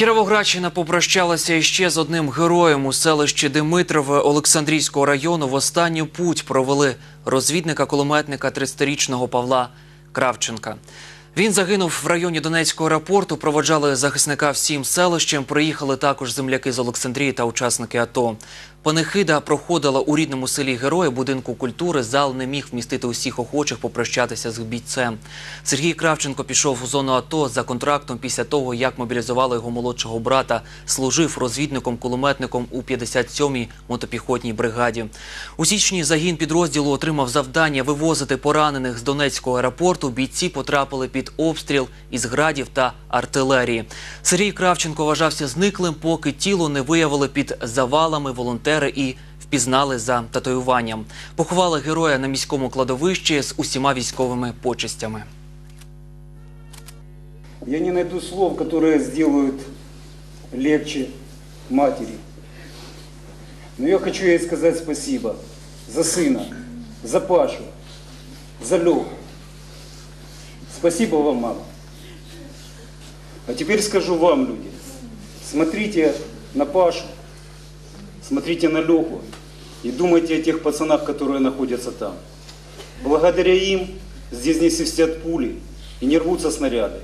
Кіровоградщина попрощалася іще з одним героєм у селищі Димитрове Олександрійського району. В останню путь провели розвідника-кулеметника 30-річного Павла Кравченка. Він загинув в районі Донецького аеропорту. Проводжали захисника всім селищем. Приїхали також земляки з Олександрії та учасники АТО. Панихида проходила у рідному селі Героя будинку культури. Зал не міг вмістити усіх охочих попрощатися з бійцем. Сергій Кравченко пішов у зону АТО за контрактом після того, як мобілізували його молодшого брата. Служив розвідником-кулеметником у 57-й мотопіхотній бригаді. У січні загін підрозділу отримав завдання вивозити поранених з Донецького аеропорту. Бійці потрапили під обстріл із градів та артилерії. Сергій Кравченко вважався зниклим, поки тіло не виявили під завалами волонтери і впізнали за татуюванням. Поховали героя на міському кладовищі з усіма військовими почестями. Я не найду слов, которые сделают легче матери. Но я хочу ей сказать спасибо за сына, за Пашу, за Леху. Спасибо вам, мама. А теперь скажу вам, люди, смотрите на Пашу, смотрите на Леху и думайте о тех пацанах, которые находятся там. Благодаря им здесь не свистят пули и не рвутся снаряды.